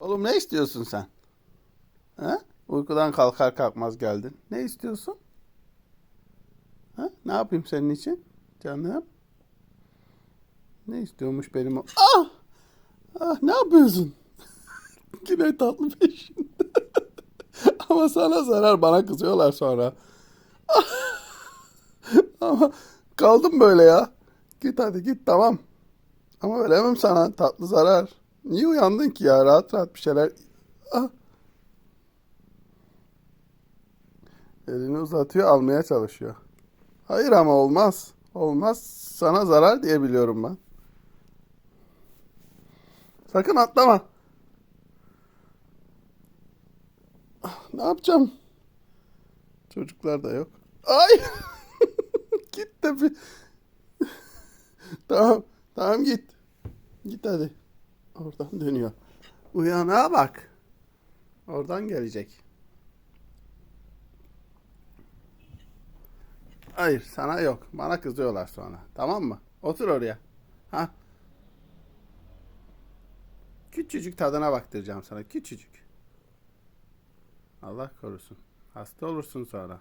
Oğlum ne istiyorsun sen? Ha? Uykudan kalkar kalkmaz geldin. Ne istiyorsun? Ha? Ne yapayım senin için? Canım. Ne istiyormuş benim o? Ah! Ah ne yapıyorsun? Yine tatlı peşinde. Ama sana zarar bana kızıyorlar sonra. Ama kaldım böyle ya. Git hadi git tamam. Ama veremem sana tatlı zarar. Niye uyandın ki ya? Rahat rahat bir şeyler. Ah. Elini uzatıyor almaya çalışıyor. Hayır ama olmaz. Olmaz. Sana zarar diye biliyorum ben. Sakın atlama. Ah, Ne yapacağım? Çocuklar da yok. Ay! git de bir... tamam. Tamam git. Git hadi. Oradan dönüyor. Uyana bak. Oradan gelecek. Hayır sana yok. Bana kızıyorlar sonra. Tamam mı? Otur oraya. Ha? Küçücük tadına baktıracağım sana. Küçücük. Allah korusun. Hasta olursun sonra.